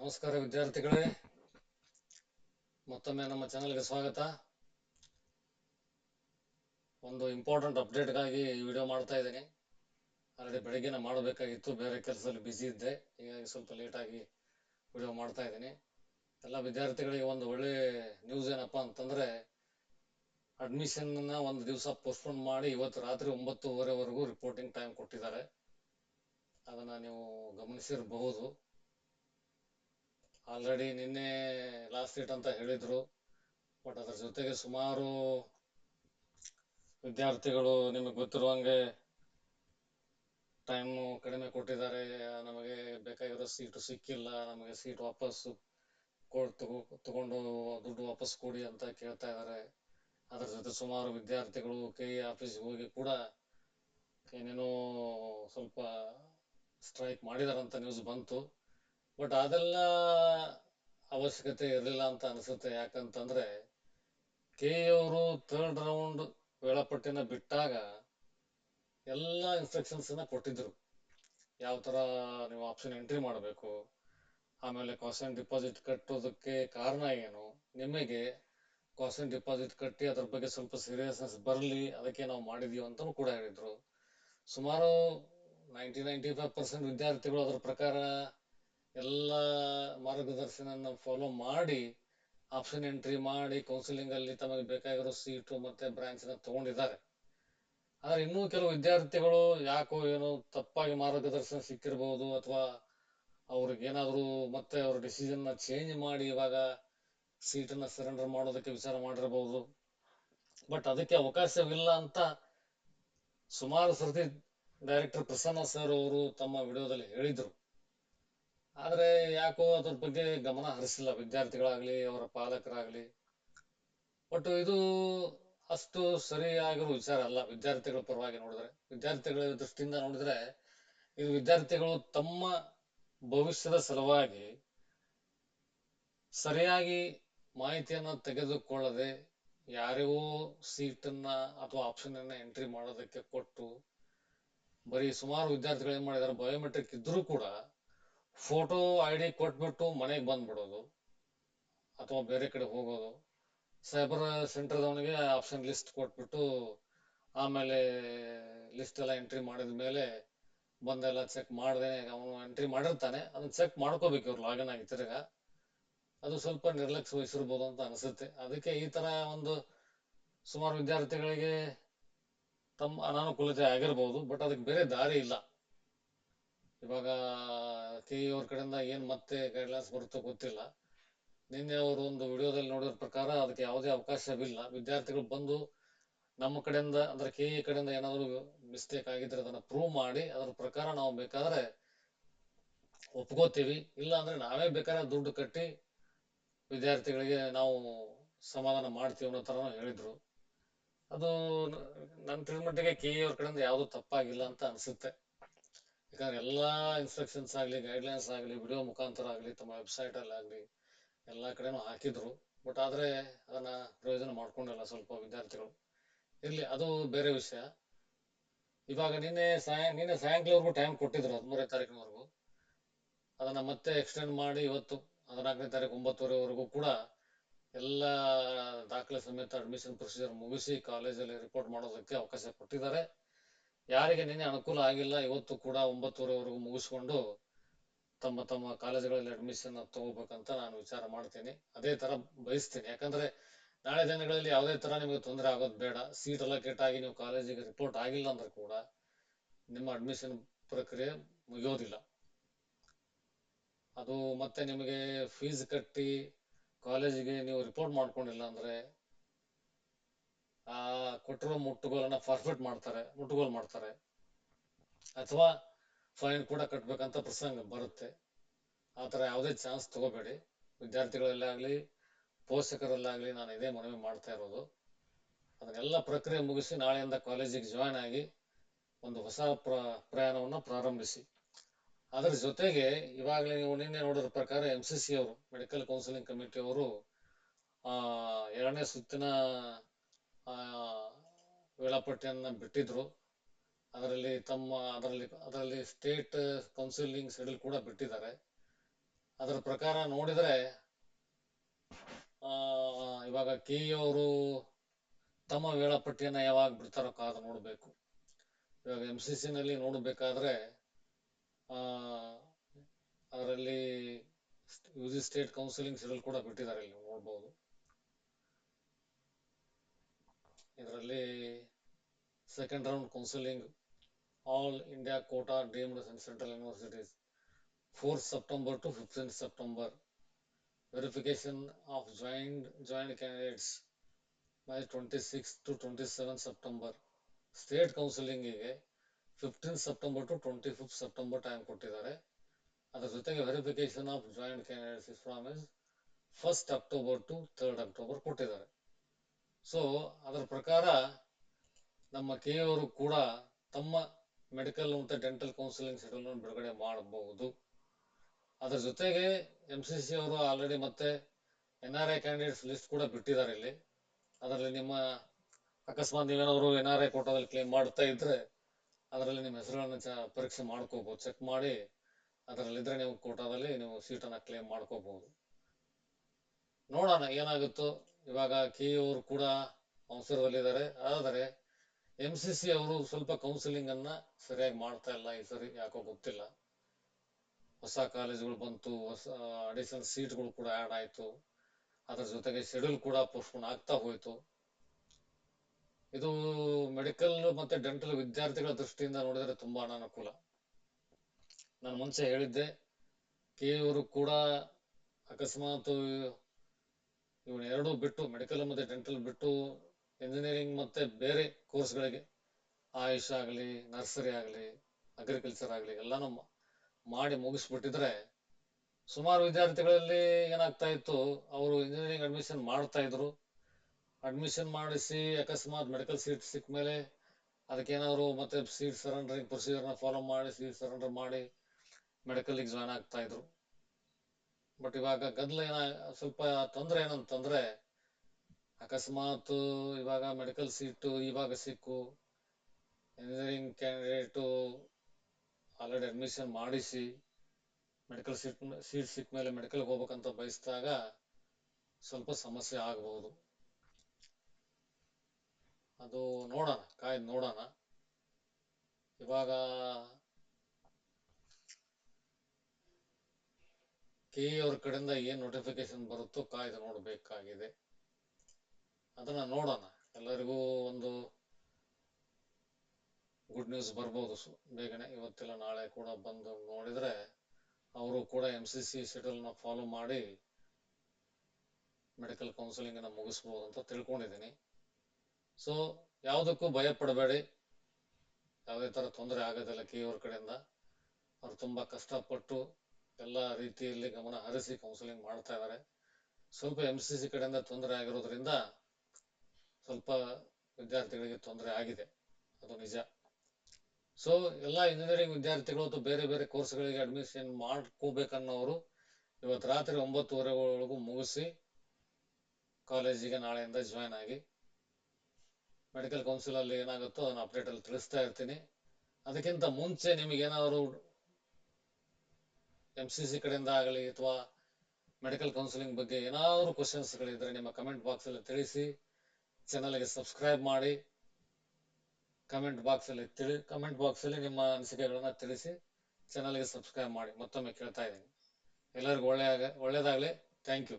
ನಮಸ್ಕಾರ ವಿದ್ಯಾರ್ಥಿಗಳೇ. ಮತ್ತೊಮ್ಮೆ ನಮ್ಮ ಚಾನಲ್ಗೆ ಸ್ವಾಗತ. ಒಂದು ಇಂಪಾರ್ಟೆಂಟ್ ಅಪ್ಡೇಟ್ಗಾಗಿ ಈ ವಿಡಿಯೋ ಮಾಡ್ತಾ ಇದ್ದೀನಿ. ಆಲ್ರೆಡಿ ಬೆಳಗ್ಗೆನೇ ಮಾಡಬೇಕಾಗಿತ್ತು, ಬೇರೆ ಕೆಲಸದಲ್ಲಿ ಬ್ಯುಸಿ ಇದ್ದೆ. ಹೀಗಾಗಿ ಸ್ವಲ್ಪ ಲೇಟಾಗಿ ವಿಡಿಯೋ ಮಾಡ್ತಾ ಇದ್ದೀನಿ. ಎಲ್ಲ ವಿದ್ಯಾರ್ಥಿಗಳಿಗೆ ಒಂದು ಒಳ್ಳೆ ನ್ಯೂಸ್ ಏನಪ್ಪ ಅಂತಂದರೆ ಅಡ್ಮಿಷನ್ನ ಒಂದು ದಿವಸ ಪೋಸ್ಟ್ಪೋನ್ ಮಾಡಿ ಇವತ್ತು ರಾತ್ರಿ ಒಂಬತ್ತುವರೆವರೆಗೂ ರಿಪೋರ್ಟಿಂಗ್ ಟೈಮ್ ಕೊಟ್ಟಿದ್ದಾರೆ. ಅದನ್ನು ನೀವು ಗಮನಿಸಿರಬಹುದು. ಆಲ್ರೆಡಿ ನಿನ್ನೆ ಲಾಸ್ಟ್ ಡೇಟ್ ಅಂತ ಹೇಳಿದರು. ಬಟ್ ಅದ್ರ ಜೊತೆಗೆ ಸುಮಾರು ವಿದ್ಯಾರ್ಥಿಗಳು ನಿಮಗೆ ಗೊತ್ತಿರುವಂಗೆ ಟೈಮ್ ಕಡಿಮೆ ಕೊಟ್ಟಿದ್ದಾರೆ. ನಮಗೆ ಬೇಕಾಗಿರೋ ಸೀಟು ಸಿಕ್ಕಿಲ್ಲ. ನಮಗೆ ಸೀಟ್ ವಾಪಸ್ಸು ಕೊಡ್ ತಗೋ ತಗೊಂಡು ದುಡ್ಡು ವಾಪಸ್ ಕೊಡಿ ಅಂತ ಕೇಳ್ತಾ ಇದ್ದಾರೆ. ಅದರ ಜೊತೆ ಸುಮಾರು ವಿದ್ಯಾರ್ಥಿಗಳು ಕೆ ಇ ಆಫೀಸ್ಗೆ ಹೋಗಿ ಕೂಡ ಏನೇನೋ ಸ್ವಲ್ಪ ಸ್ಟ್ರೈಕ್ ಮಾಡಿದಾರಂತ ನ್ಯೂಸ್ ಬಂತು. ಬಟ್ ಅದೆಲ್ಲ ಅವಶ್ಯಕತೆ ಇರಲಿಲ್ಲ ಅಂತ ಅನಿಸುತ್ತೆ. ಯಾಕಂತಂದರೆ ಕೆ ಅವರು ಥರ್ಡ್ ರೌಂಡ್ ವೇಳಾಪಟ್ಟಿನ ಬಿಟ್ಟಾಗ ಎಲ್ಲ ಇನ್ಸ್ಟ್ರಕ್ಷನ್ಸನ್ನು ಕೊಟ್ಟಿದ್ದರು ಯಾವ ಥರ ನೀವು ಆಪ್ಷನ್ ಎಂಟ್ರಿ ಮಾಡಬೇಕು, ಆಮೇಲೆ ಕಾಸನ್ ಡಿಪಾಸಿಟ್ ಕಟ್ಟೋದಕ್ಕೆ ಕಾರಣ ಏನು, ನಿಮಗೆ ಕಾಸನ್ ಡಿಪಾಸಿಟ್ ಕಟ್ಟಿ ಅದ್ರ ಬಗ್ಗೆ ಸ್ವಲ್ಪ ಸೀರಿಯಸ್ನೆಸ್ ಬರಲಿ, ಅದಕ್ಕೆ ನಾವು ಮಾಡಿದ್ದೀವಿ ಅಂತಲೂ ಕೂಡ ಹೇಳಿದರು. ಸುಮಾರು ನೈಂಟಿ ನೈಂಟಿ ಫೈವ್ ಪರ್ಸೆಂಟ್ ವಿದ್ಯಾರ್ಥಿಗಳು ಅದರ ಪ್ರಕಾರ ಎಲ್ಲ ಮಾರ್ಗದರ್ಶನ ಫಾಲೋ ಮಾಡಿ ಆಪ್ಷನ್ ಎಂಟ್ರಿ ಮಾಡಿ ಕೌನ್ಸಿಲಿಂಗಲ್ಲಿ ತಮಗೆ ಬೇಕಾಗಿರೋ ಸೀಟು ಮತ್ತು ಬ್ರಾಂಚನ್ನ ತೊಗೊಂಡಿದ್ದಾರೆ. ಆದರೆ ಇನ್ನೂ ಕೆಲವು ವಿದ್ಯಾರ್ಥಿಗಳು ಯಾಕೋ ಏನೋ ತಪ್ಪಾಗಿ ಮಾರ್ಗದರ್ಶನ ಸಿಕ್ಕಿರ್ಬೋದು ಅಥವಾ ಅವ್ರಿಗೇನಾದರೂ ಮತ್ತೆ ಅವ್ರ ಡಿಸಿಷನ್ನ ಚೇಂಜ್ ಮಾಡಿ ಇವಾಗ ಸೀಟನ್ನು ಸರೆಂಡರ್ ಮಾಡೋದಕ್ಕೆ ವಿಚಾರ ಮಾಡಿರ್ಬೋದು. ಬಟ್ ಅದಕ್ಕೆ ಅವಕಾಶವಿಲ್ಲ ಅಂತ ಸುಮಾರು ಸರ್ತಿ ಡೈರೆಕ್ಟರ್ ಪ್ರಸನ್ನ ಸರ್ ಅವರು ತಮ್ಮ ವಿಡಿಯೋದಲ್ಲಿ ಹೇಳಿದರು. ಆದರೆ ಯಾಕೋ ಅದ್ರ ಬಗ್ಗೆ ಗಮನ ಹರಿಸಿಲ್ಲ. ವಿದ್ಯಾರ್ಥಿಗಳಾಗ್ಲಿ, ಅವರ ಪಾಲಕರಾಗ್ಲಿ. ಒಟ್ಟು ಇದು ಅಷ್ಟು ಸರಿಯಾಗಿರೋ ವಿಚಾರ ಅಲ್ಲ. ವಿದ್ಯಾರ್ಥಿಗಳ ಪರವಾಗಿ ನೋಡಿದ್ರೆ. ವಿದ್ಯಾರ್ಥಿಗಳ ದೃಷ್ಟಿಯಿಂದ ನೋಡಿದ್ರೆ, ಇದು ವಿದ್ಯಾರ್ಥಿಗಳು ತಮ್ಮ ಭವಿಷ್ಯದ ಸಲುವಾಗಿ ಸರಿಯಾಗಿ ಮಾಹಿತಿಯನ್ನು ತೆಗೆದುಕೊಳ್ಳದೆ ಯಾರಿಗೋ ಸೀಟನ್ನ ಅಥವಾ ಆಪ್ಷನ್ ಅನ್ನ ಎಂಟ್ರಿ ಮಾಡೋದಕ್ಕೆ ಕೊಟ್ಟು ಬರೀ ಸುಮಾರು ವಿದ್ಯಾರ್ಥಿಗಳು ಏನ್ ಮಾಡಿದ್ದಾರೆ ಬಯೋಮೆಟ್ರಿಕ್ ಇದ್ದರೂ ಕೂಡ ಫೋಟೋ ಐ ಡಿ ಕೊಟ್ಬಿಟ್ಟು ಮನೆಗೆ ಬಂದ್ಬಿಡೋದು. ಅಥವಾ ಬೇರೆ ಕಡೆ ಹೋಗೋದು. ಸೈಬರ್ ಸೆಂಟರ್ದವನಿಗೆ ಆಪ್ಷನ್ ಲಿಸ್ಟ್ ಕೊಟ್ಬಿಟ್ಟು ಆಮೇಲೆ ಲಿಸ್ಟ್ ಎಲ್ಲ ಎಂಟ್ರಿ ಮಾಡಿದ ಮೇಲೆ ಬಂದೆಲ್ಲ ಚೆಕ್ ಮಾಡ್ದೇನೆ ಅವನು ಎಂಟ್ರಿ ಮಾಡಿರ್ತಾನೆ. ಅದನ್ನ ಚೆಕ್ ಮಾಡ್ಕೋಬೇಕು ಇವ್ರು ಲಾಗಿನ್ ಆಗಿ ತಿರ್ಗ. ಅದು ಸ್ವಲ್ಪ ನಿರ್ಲಕ್ಷ್ಯ ವಹಿಸಿರ್ಬೋದು ಅಂತ ಅನಿಸುತ್ತೆ. ಅದಕ್ಕೆ ಈ ಥರ ಒಂದು ಸುಮಾರು ವಿದ್ಯಾರ್ಥಿಗಳಿಗೆ ತಮ್ಮ ಅನಾನುಕೂಲತೆ ಆಗಿರ್ಬೋದು, ಬಟ್ ಅದಕ್ಕೆ ಬೇರೆ ದಾರಿ ಇಲ್ಲ. ಇವಾಗ ಕೆ ಇ ಅವ್ರ ಕಡೆಯಿಂದ ಏನು ಮತ್ತೆ ಗೈಡ್ಲೈನ್ಸ್ ಬರುತ್ತೋ ಗೊತ್ತಿಲ್ಲ. ನಿನ್ನೆ ಅವರು ಒಂದು ವಿಡಿಯೋದಲ್ಲಿ ನೋಡಿದ ಪ್ರಕಾರ ಅದಕ್ಕೆ ಯಾವುದೇ ಅವಕಾಶವಿಲ್ಲ. ವಿದ್ಯಾರ್ಥಿಗಳು ಬಂದು ನಮ್ಮ ಕಡೆಯಿಂದ, ಅಂದ್ರೆ ಕೆ ಇ ಕಡೆಯಿಂದ ಏನಾದರೂ ಮಿಸ್ಟೇಕ್ ಆಗಿದ್ರೆ ಅದನ್ನ ಪ್ರೂವ್ ಮಾಡಿ, ಅದರ ಪ್ರಕಾರ ನಾವು ಬೇಕಾದ್ರೆ ಒಪ್ಕೋತೀವಿ. ಇಲ್ಲ ಅಂದ್ರೆ ನಾವೇ ಬೇಕಾದ್ರೆ ದುಡ್ಡು ಕಟ್ಟಿ ವಿದ್ಯಾರ್ಥಿಗಳಿಗೆ ನಾವು ಸಮಾಧಾನ ಮಾಡ್ತೀವಿ ಅನ್ನೋ ಥರನೂ ಹೇಳಿದ್ರು. ಅದು ನನ್ನ ತಿಳಿಮಟ್ಟಿಗೆ ಕೆ ಇ ಅವ್ರ ಕಡೆಯಿಂದ ಯಾವುದೂ ತಪ್ಪಾಗಿಲ್ಲ ಅಂತ ಅನಿಸುತ್ತೆ. ಯಾಕಂದ್ರೆ ಎಲ್ಲ ಇನ್ಸ್ಟ್ರಕ್ಷನ್ಸ್ ಆಗಲಿ ಗೈಡ್ಲೈನ್ಸ್ ಆಗಲಿ ವಿಡಿಯೋ ಮುಖಾಂತರ ಆಗಲಿ, ತಮ್ಮ ವೆಬ್ಸೈಟಲ್ಲಿ ಆಗಲಿ, ಎಲ್ಲ ಕಡೆನೂ ಹಾಕಿದ್ರು. ಬಟ್ ಆದರೆ ಅದನ್ನು ಪ್ರಯೋಜನ ಮಾಡ್ಕೊಂಡಿಲ್ಲ ಸ್ವಲ್ಪ ವಿದ್ಯಾರ್ಥಿಗಳು. ಇರಲಿ, ಅದು ಬೇರೆ ವಿಷಯ. ಇವಾಗ ನಿನ್ನೆ ಸಾಯ, ನಿನ್ನೆ ಸಾಯಂಕಾಲವರೆಗೂ ಟೈಮ್ ಕೊಟ್ಟಿದ್ರು, ಹದಿಮೂರನೇ ತಾರೀಕಿನವರೆಗೂ. ಅದನ್ನು ಮತ್ತೆ ಎಕ್ಸ್ಟೆಂಡ್ ಮಾಡಿ ಇವತ್ತು, ಹದಿನಾಲ್ಕನೇ ತಾರೀಕು ಒಂಬತ್ತುವರೆವರೆಗೂ ಕೂಡ ಎಲ್ಲ ದಾಖಲೆ ಸಮೇತ ಅಡ್ಮಿಷನ್ ಪ್ರೊಸೀಜರ್ ಮುಗಿಸಿ ಕಾಲೇಜಲ್ಲಿ ರಿಪೋರ್ಟ್ ಮಾಡೋದಕ್ಕೆ ಅವಕಾಶ ಕೊಟ್ಟಿದ್ದಾರೆ. ಯಾರಿಗೆ ನಿನ್ನೆ ಅನುಕೂಲ ಆಗಿಲ್ಲ, ಇವತ್ತು ಕೂಡ ಒಂಬತ್ತುವರೆವರೆಗೂ ಮುಗಿಸ್ಕೊಂಡು ತಮ್ಮ ತಮ್ಮ ಕಾಲೇಜುಗಳಲ್ಲಿ ಅಡ್ಮಿಷನ್ ತಗೋಬೇಕಂತ ನಾನು ವಿಚಾರ ಮಾಡ್ತೀನಿ. ಅದೇ ಥರ ಬಯಸ್ತೀನಿ. ಯಾಕಂದರೆ ನಾಳೆ ದಿನಗಳಲ್ಲಿ ಯಾವುದೇ ಥರ ನಿಮಗೆ ತೊಂದರೆ ಆಗೋದು ಬೇಡ. ಸೀಟ್ ಅಲೋಕೇಟ್ ಆಗಿ ನೀವು ಕಾಲೇಜಿಗೆ ರಿಪೋರ್ಟ್ ಆಗಿಲ್ಲ ಅಂದ್ರೆ ಕೂಡ ನಿಮ್ಮ ಅಡ್ಮಿಷನ್ ಪ್ರಕ್ರಿಯೆ ಮುಗಿಯೋದಿಲ್ಲ. ಅದು ಮತ್ತೆ ನಿಮಗೆ ಫೀಸ್ ಕಟ್ಟಿ ಕಾಲೇಜಿಗೆ ನೀವು ರಿಪೋರ್ಟ್ ಮಾಡ್ಕೊಂಡಿಲ್ಲ ಅಂದರೆ ಆ, ಕೊಟ್ಟಿರೋ ಮುಟ್ಟುಗೋಲನ್ನ ಫಾರ್ಫಿಟ್ ಮಾಡ್ತಾರೆ, ಮುಟ್ಟುಗೋಲು ಮಾಡ್ತಾರೆ. ಅಥವಾ ಫೈನ್ ಕೂಡ ಕಟ್ಟಬೇಕಂತ ಪ್ರಸಂಗ ಬರುತ್ತೆ. ಆ ಥರ ಯಾವುದೇ ಚಾನ್ಸ್ ತಗೋಬೇಡಿ. ವಿದ್ಯಾರ್ಥಿಗಳಲ್ಲಾಗಲಿ, ಪೋಷಕರಲ್ಲಾಗಲಿ ನಾನು ಇದೇ ಮನವಿ ಮಾಡ್ತಾ ಇರೋದು. ಅದನ್ನೆಲ್ಲ ಪ್ರಕ್ರಿಯೆ ಮುಗಿಸಿ ನಾಳೆಯಿಂದ ಕಾಲೇಜಿಗೆ ಜಾಯ್ನ್ ಆಗಿ ಒಂದು ಹೊಸ ಪ್ರ, ಪ್ರಯಾಣವನ್ನು ಪ್ರಾರಂಭಿಸಿ. ಅದರ ಜೊತೆಗೆ ಇವಾಗಲೇ ನೀವು ನಿನ್ನೆ ನೋಡಿದ ಪ್ರಕಾರ ಎಂ ಸಿ ಸಿ ಅವರು ಮೆಡಿಕಲ್ ಕೌನ್ಸಿಲಿಂಗ್ ಕಮಿಟಿ ಅವರು ಎರಡನೇ ಸುತ್ತಿನ ವೇಳಾಪಟ್ಟಿಯನ್ನು ಬಿಟ್ಟಿದ್ರು. ಅದರಲ್ಲಿ ತಮ್ಮ, ಅದರಲ್ಲಿ ಅದರಲ್ಲಿ ಸ್ಟೇಟ್ ಕೌನ್ಸಿಲಿಂಗ್ ಶೆಡ್ಯೂಲ್ ಕೂಡ ಬಿಟ್ಟಿದ್ದಾರೆ. ಅದರ ಪ್ರಕಾರ ನೋಡಿದರೆ ಇವಾಗ ಕೆ ಅವರು ತಮ್ಮ ವೇಳಾಪಟ್ಟಿಯನ್ನು ಯಾವಾಗ ಬಿಡ್ತಾರೋ ಕಾದ ನೋಡಬೇಕು. ಇವಾಗ ಎಂ ಸಿ ಸಿನಲ್ಲಿ ನೋಡಬೇಕಾದ್ರೆ ಅದರಲ್ಲಿ U G state counselling schedule ಕೂಡ ಬಿಟ್ಟಿದ್ದಾರೆ ಇಲ್ಲಿ ನೋಡ್ಬೋದು. ಇದರಲ್ಲಿ second round counselling all India quota deemed and central universities fourth September to fifteen September verification of joint joint candidates by twenty six to twenty seven September state ಕೌನ್ಸಿಲಿಂಗಿಗೆ fifteen September to twenty fifth September time ಕೊಟ್ಟಿದ್ದಾರೆ. ಅದರ ಜೊತೆಗೆ verification of joint candidates is from is first October to third October ಕೊಟ್ಟಿದ್ದಾರೆ. So ಅದರ ಪ್ರಕಾರ ನಮ್ಮ K ಅವರು ಕೂಡ ತಮ್ಮ ಮೆಡಿಕಲ್ ಮತ್ತು ಡೆಂಟಲ್ ಕೌನ್ಸಿಲಿಂಗ್ ಅನ್ನು ಬಿಡುಗಡೆ ಮಾಡಬಹುದು. ಅದರ ಜೊತೆಗೆ ಎಂ ಸಿ ಸಿ ಅವರು ಆಲ್ರೆಡಿ ಮತ್ತೆ N R I candidates list ಕೂಡ ಬಿಟ್ಟಿದ್ದಾರೆ ಇಲ್ಲಿ. ಅದರಲ್ಲಿ ನಿಮ್ಮ ಅಕಸ್ಮಾತ್ ನೀವೇನಾದರೂ ಎನ್ ಆರ್ ಐ ಕೋಟಾದಲ್ಲಿ ಕ್ಲೇಮ್ ಮಾಡ್ತಾ ಇದ್ರೆ ಅದರಲ್ಲಿ ನಿಮ್ಮ ಹೆಸರುಗಳನ್ನು ಚ ಪರೀಕ್ಷೆ ಮಾಡ್ಕೋಬಹುದು ಚೆಕ್ ಮಾಡಿ ಅದರಲ್ಲಿದ್ದರೆ ನೀವು ಕೋಟಾದಲ್ಲಿ ನೀವು ಸೀಟನ್ನು ಕ್ಲೇಮ್ ಮಾಡ್ಕೋಬಹುದು ನೋಡೋಣ ಏನಾಗುತ್ತೋ. ಇವಾಗ ಕೆ ಅವರು ಕೂಡ ಅವಸರದಲ್ಲಿದ್ದಾರೆ ಆದರೆ ಎಂ ಸಿ ಸಿ ಅವರು ಸ್ವಲ್ಪ ಕೌನ್ಸಿಲಿಂಗ್ ಅನ್ನ ಸರಿಯಾಗಿ ಮಾಡ್ತಾ ಇಲ್ಲ. ಈ ಸರಿ ಯಾಕೋ ಗೊತ್ತಿಲ್ಲ. ಹೊಸ ಕಾಲೇಜುಗಳು ಬಂತು. ಹೊಸ ಅಡಿಷನಲ್ ಸೀಟ್ಗಳು ಕೂಡ ಆ್ಯಡ್ ಆಯಿತು. ಅದರ ಜೊತೆಗೆ ಶೆಡ್ಯೂಲ್ ಕೂಡ ಪೋಸ್ಟ್ಪೋನ್ ಆಗ್ತಾ ಹೋಯಿತು. ಇದು ಮೆಡಿಕಲ್ ಮತ್ತೆ ಡೆಂಟಲ್ ವಿದ್ಯಾರ್ಥಿಗಳ ದೃಷ್ಟಿಯಿಂದ ನೋಡಿದರೆ ತುಂಬಾ ಅನಾನುಕೂಲ. ನಾನು ಮುಂಚೆ ಹೇಳಿದ್ದೆ, ಕೆ ಅವರು ಕೂಡ ಅಕಸ್ಮಾತ್ ಇವನ್ ಎರಡು ಬಿಟ್ಟು ಮೆಡಿಕಲ್ ಮತ್ತೆ ಡೆಂಟಲ್ ಬಿಟ್ಟು ಇಂಜಿನಿಯರಿಂಗ್ ಮತ್ತೆ ಬೇರೆ ಕೋರ್ಸ್ಗಳಿಗೆ ಆಯುಷ್ ಆಗಲಿ ನರ್ಸರಿ ಆಗಲಿ ಅಗ್ರಿಕಲ್ಚರ್ ಆಗಲಿ ಎಲ್ಲಾನು ಮಾಡಿ ಮುಗಿಸ್ಬಿಟ್ಟಿದ್ರೆ ಸುಮಾರು ವಿದ್ಯಾರ್ಥಿಗಳಲ್ಲಿ ಏನಾಗ್ತಾ ಇತ್ತು, ಅವರು ಇಂಜಿನಿಯರಿಂಗ್ ಅಡ್ಮಿಷನ್ ಮಾಡ್ತಾ ಇದ್ರು. ಅಡ್ಮಿಷನ್ ಮಾಡಿಸಿ ಅಕಸ್ಮಾತ್ ಮೆಡಿಕಲ್ ಸೀಟ್ ಸಿಕ್ಕ ಮೇಲೆ ಅದಕ್ಕೇನಾದ್ರು ಮತ್ತೆ ಸೀಟ್ ಸರೆಂಡರಿಂಗ್ ಪ್ರೊಸೀಜರ್ನ ಫಾಲೋ ಮಾಡಿ ಸೀಟ್ ಸರೆಂಡರ್ ಮಾಡಿ ಮೆಡಿಕಲ್ಗೆ ಜಾಯ್ನ್ ಆಗ್ತಾ ಇದ್ರು. ಬಟ್ ಇವಾಗ ಗದ್ದಲ ಏನ ಸ್ವಲ್ಪ ತೊಂದರೆ ಏನಂತಂದ್ರೆ ಅಕಸ್ಮಾತ್ ಇವಾಗ ಮೆಡಿಕಲ್ ಸೀಟು ಇವಾಗ ಸಿಕ್ಕು. ಇಂಜಿನಿಯರಿಂಗ್ ಕ್ಯಾಂಡಿಡೇಟು ಆಲ್ರೆಡಿ ಅಡ್ಮಿಷನ್ ಮಾಡಿಸಿ ಮೆಡಿಕಲ್ ಸೀಟ್ ಸೀಟ್ ಸಿಕ್ಕ ಮೇಲೆ ಮೆಡಿಕಲ್ಗೆ ಹೋಗ್ಬೇಕಂತ ಬಯಸಿದಾಗ ಸ್ವಲ್ಪ ಸಮಸ್ಯೆ ಆಗಬಹುದು ಅದು ನೋಡೋಣ, ಕಾಯ್ದು ನೋಡೋಣ. ಇವಾಗ ಕೆ ಅವ್ರ ಕಡೆಯಿಂದ ಏನು ನೋಟಿಫಿಕೇಶನ್ ಬರುತ್ತೋ ಕಾಯ್ದು ನೋಡಬೇಕಾಗಿದೆ. ಅದನ್ನ ನೋಡೋಣ. ಎಲ್ಲರಿಗೂ ಒಂದು ಗುಡ್ ನ್ಯೂಸ್ ಬರ್ಬೋದು ಸು, ಬೇಗನೆ. ಇವತ್ತಿಲ್ಲ, ನಾಳೆ ಕೂಡ ಬಂದು ನೋಡಿದರೆ ಅವರು ಕೂಡ ಎಂ ಸಿ ಸಿ ಶೆಡ್ಯೂಲ್ನ ಫಾಲೋ ಮಾಡಿ ಮೆಡಿಕಲ್ ಕೌನ್ಸಿಲಿಂಗನ್ನು ಮುಗಿಸ್ಬೋದು ಅಂತ ತಿಳ್ಕೊಂಡಿದ್ದೀನಿ. ಸೊ ಯಾವುದಕ್ಕೂ ಭಯ ಪಡಬೇಡಿ ಯಾವುದೇ ಥರ ತೊಂದರೆ ಆಗೋದಿಲ್ಲ ಕೆ ಅವ್ರ ಕಡೆಯಿಂದ. ಅವ್ರು ತುಂಬ ಕಷ್ಟಪಟ್ಟು ಎಲ್ಲ ರೀತಿಯಲ್ಲಿ ಗಮನ ಹರಿಸಿ ಕೌನ್ಸಿಲಿಂಗ್ ಮಾಡ್ತಾ ಇದ್ದಾರೆ ಸ್ವಲ್ಪ ಎಂ ಸಿ ಸಿ ಕಡೆಯಿಂದ ತೊಂದರೆ ಆಗಿರೋದ್ರಿಂದ ಸ್ವಲ್ಪ ವಿದ್ಯಾರ್ಥಿಗಳಿಗೆ ತೊಂದರೆ ಆಗಿದೆ. ಅದು ನಿಜ. ಸೊ ಎಲ್ಲ ಇಂಜಿನಿಯರಿಂಗ್ ವಿದ್ಯಾರ್ಥಿಗಳು ಅಥವಾ ಬೇರೆ ಬೇರೆ ಕೋರ್ಸ್ಗಳಿಗೆ ಅಡ್ಮಿಷನ್ ಮಾಡ್ಕೋಬೇಕನ್ನೋರು ಇವತ್ತು ರಾತ್ರಿ ಒಂಬತ್ತುವರೆ ಒಳಗೂ ಮುಗಿಸಿ ಕಾಲೇಜಿಗೆ ನಾಳೆಯಿಂದ ಜಾಯ್ನ್ ಆಗಿ ಮೆಡಿಕಲ್ ಕೌನ್ಸಿಲಲ್ಲಿ ಏನಾಗುತ್ತೋ ಅದನ್ನು ಅಪ್ಡೇಟಲ್ಲಿ ತಿಳಿಸ್ತಾ ಇರ್ತೀನಿ. ಅದಕ್ಕಿಂತ ಮುಂಚೆ ನಿಮಗೇನಾದ್ರು ಎಂ ಸಿ ಸಿ ಕಡೆಯಿಂದ ಆಗಲಿ ಅಥವಾ ಮೆಡಿಕಲ್ ಕೌನ್ಸಿಲಿಂಗ್ ಬಗ್ಗೆ ಏನಾದರೂ ಕ್ವಶನ್ಸ್ಗಳಿದ್ದರೆ ನಿಮ್ಮ ಕಮೆಂಟ್ ಬಾಕ್ಸಲ್ಲಿ ತಿಳಿಸಿ. ಚಾನಲ್ಗೆ ಸಬ್ಸ್ಕ್ರೈಬ್ ಮಾಡಿ. ಕಮೆಂಟ್ ಬಾಕ್ಸಲ್ಲಿ ತಿಳಿ ಕಮೆಂಟ್ ಬಾಕ್ಸಲ್ಲಿ ನಿಮ್ಮ ಅನಿಸಿಕೆಗಳನ್ನು ತಿಳಿಸಿ. ಚಾನಲ್ಗೆ ಸಬ್ಸ್ಕ್ರೈಬ್ ಮಾಡಿ. ಮತ್ತೊಮ್ಮೆ ಕೇಳ್ತಾ ಇದ್ದೀನಿ. ಎಲ್ಲರಿಗೂ ಒಳ್ಳೆಯ ಒಳ್ಳೆಯದಾಗಲಿ ಥ್ಯಾಂಕ್ ಯು